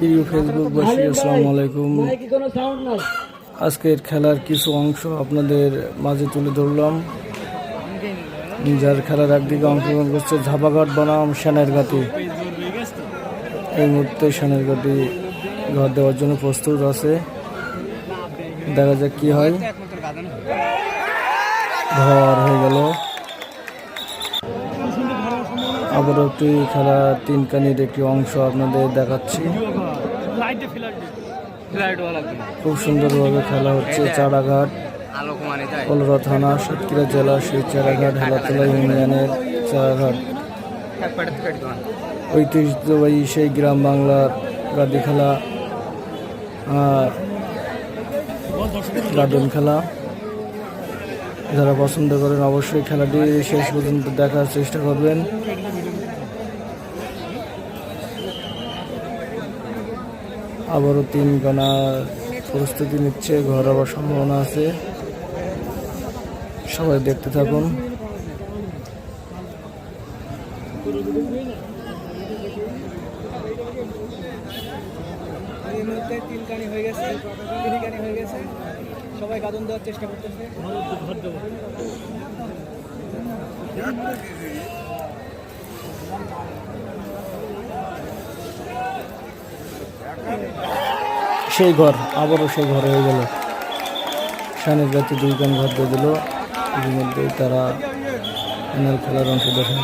প্রিয় ফেসবুকবাসী আসসালামু আলাইকুম। আজকের খেলার কিছু অংশ আপনাদের মাঝে তুলে ধরলাম। যার খেলার একদিকে অংশগ্রহণ করছে ঝাপাঘাট বনাম সেনের ঘাটি এই মুহূর্তে সেনের ঘাটি ঘর দেওয়ার জন্য প্রস্তুত আছে। দেখা যাক কি হয়। ঘর হয়ে গেল। আবার একটি খেলা তিন কানির একটি অংশ আপনাদের দেখাচ্ছি। খুব সুন্দরভাবে খেলা হচ্ছে চারাঘাট কলরা থানা সাতক্ষীরা জেলা সেই চারাঘাট হেলাতলা ইউনিয়নের চারাঘাট। ঐতিহ্যবাহী সেই গ্রাম বাংলার গাদি খেলা আহ, গার্ডেন খেলা। যারা পছন্দ করেন অবশ্যই খেলাটি শেষ পর্যন্ত দেখার চেষ্টা করবেন। আবারও তিন গানা প্রস্তুতি নিচ্ছে ঘর হওয়ার সম্ভাবনা আছে। সবাই দেখতে থাকুন। হয়ে গেছে হয়ে গেছে। সবাই গাদন দেওয়ার চেষ্টা করতেছে। সেই ঘর, আবারও সেই ঘর হয়ে গেল। শানের জাতি দুই গান ঘর দিয়ে দিল। ইতিমধ্যেই তারা ফাইনাল খেলার অংশ দেখা